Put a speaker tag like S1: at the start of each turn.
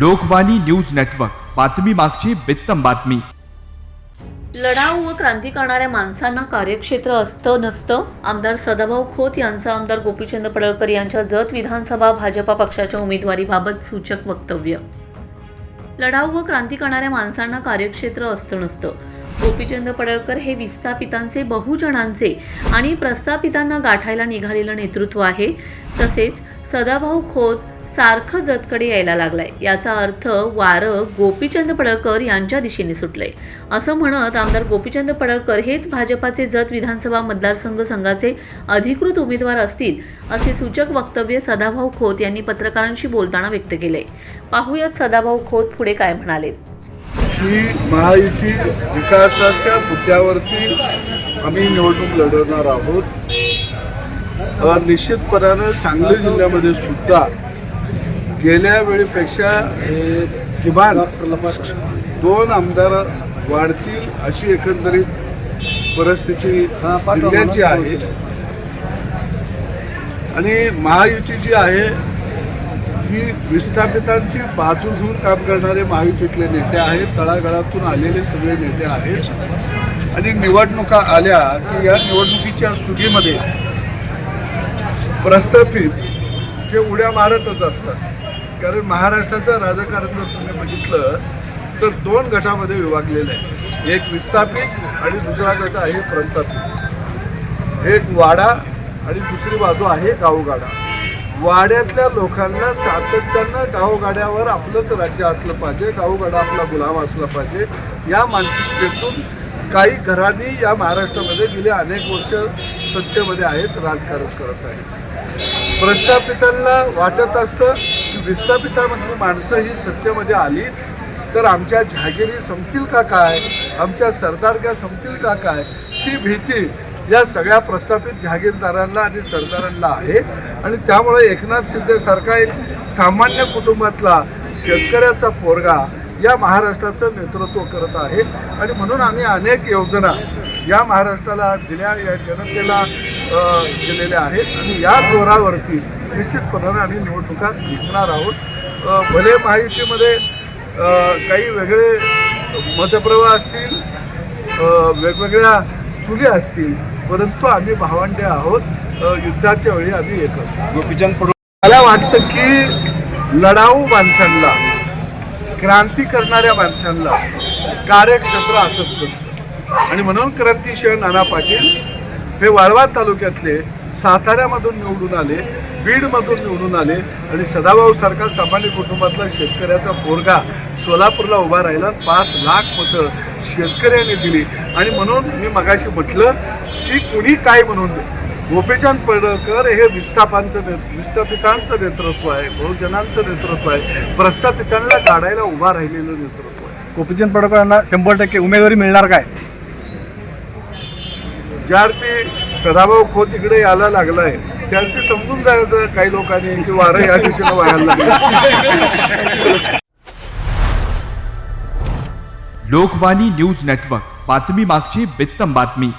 S1: Lokvani news network. बातमी मागची बित्तम बातमी.
S2: लढाऊ व क्रांती करणाऱ्या माणसांना कार्यक्षेत्र असतं नसतं? आमदार सदाभाऊ खोत यांचा आमदार गोपीचंद पडळकर यांच्या जत विधानसभा भाजपा पक्षाच्या उमेदवारीबाबत सूचक वक्तव्य. लढाऊ व क्रांती करणाऱ्या माणसांना कार्यक्षेत्र असतं नसतं? गोपीचंद पडळकर हे विस्थापितांचे बहुजनांचे आणि प्रस्थापितांना गाठायला निघालेलं नेतृत्व आहे. तसेच सदाभाऊ खोत सारखं जतकडे यायला लागलाय. याचा अर्थ वारं गोपीचंद पडळकर यांच्या दिशेने सुटलंय. असं म्हणत आमदार गोपीचंद पडळकर हेच भाजपाचे जत विधानसभा मतदारसंघ संघाचे अधिकृत उमेदवार असतील असे सूचक वक्तव्य सदाभाऊ खोत यांनी पत्रकारांशी बोलताना व्यक्त केले पाहूयात सदाभाऊ खोत पुढे काय म्हणाले.
S3: महायुती विकासाच्या मुद्द्यावरती आम्ही निवडणूक लढवणार आहोत. निश्चितपणानं सांगली जिल्ह्यामध्ये सुद्धा गेल्या वेळेपेक्षा किमान दोन आमदार वाढतील अशी एकंदरीत परिस्थिती जिल्ह्याची आहे. आणि महायुती जी आहे ही विस्थापितांची बाजू घेऊन काम करणारे महायुतीतले नेते आहेत तळागाळातून आलेले सगळे नेते आहेत. आणि निवडणुका आल्या की या निवडणुकीच्या सुगीमध्ये प्रस्थापित हे उड्या मारतच असतात. कारण महाराष्ट्राचं राजकारण जर तुम्ही बघितलं तर दोन गटामध्ये विभागलेलं आहे. एक विस्थापित आणि दुसरा गट आहे प्रस्थापित. एक वाडा आणि दुसरी बाजू आहे गावगाडा. वाड्यातल्या लोकांना सातत्यानं गावगाड्यावर आपलंच राज्य असलं पाहिजे गावगाडा आपला गुलाम असला पाहिजे. या मानसिकतेतून काही घरांनी या महाराष्ट्रामध्ये गेले अनेक वर्ष सत्तेमध्ये आहेत राजकारण करत आहेत. प्रस्थापितांना वाटत असतं विस्थापितामधली माणसं ही सत्तेमध्ये आली तर आमच्या जहागिरी संपतील का काय? आमच्या सरदारक्या संपतील का काय? ही भीती या सगळ्या प्रस्थापित जहागीरदारांना आणि सरदारांना आहे. आणि त्यामुळे एकनाथ शिंदेसारखा एक सामान्य कुटुंबातला शेतकऱ्याचा पोरगा या महाराष्ट्राचं नेतृत्व करत आहे. आणि म्हणून आम्ही अनेक योजना या महाराष्ट्राला दिल्या या जनतेला दिलेल्या आहेत. आणि या जोरावरती निश्चितपणाने आम्ही निवडणुका जिंकणार आहोत. भले महायुतीमध्ये काही वेगळे मतप्रवाह असतील वेगवेगळ्या चुली असतील परंतु आम्ही भावंडे आहोत. युद्धाच्या वेळी आम्ही एक असतो.
S4: गोपीचंद पडू
S3: मला वाटतं की लढाऊ माणसांना क्रांती करणाऱ्या माणसांना कार्यक्षेत्र असत. नसतं आणि म्हणून क्रांतीशिवाय नाना पाटील हे वाळवा तालुक्यातले साताऱ्यामधून निवडून आले. बीडमधून निवडून आले आणि सदाभाऊ सारखा सामान्य कुटुंबातला शेतकऱ्याचा पोरगा सोलापूरला उभा राहिला. पाच लाख मतं शेतकऱ्यांनी दिली. आणि म्हणून मी मगाशी म्हटलं की कुणी काय म्हणून दे? गोपीचंद पडळकर हे विस्थापांचं ने विस्थापितांचं नेतृत्व आहे बहुजनांचं नेतृत्व आहे. प्रस्थापितांना काढायला उभा राहिलेलं नेतृत्व आहे.
S4: गोपीचंद पडळकरांना शंभर टक्के उमेदवारी मिळणार काय?
S3: ज्यावरती सदाभाऊ खोत इकडे यायला लागलाय ते समजून जायचं काही लोकांनी की वारं या दिशेनं व्हायला लागलं.
S1: Lokvani news network. बातमी मागची बित्तम बातमी.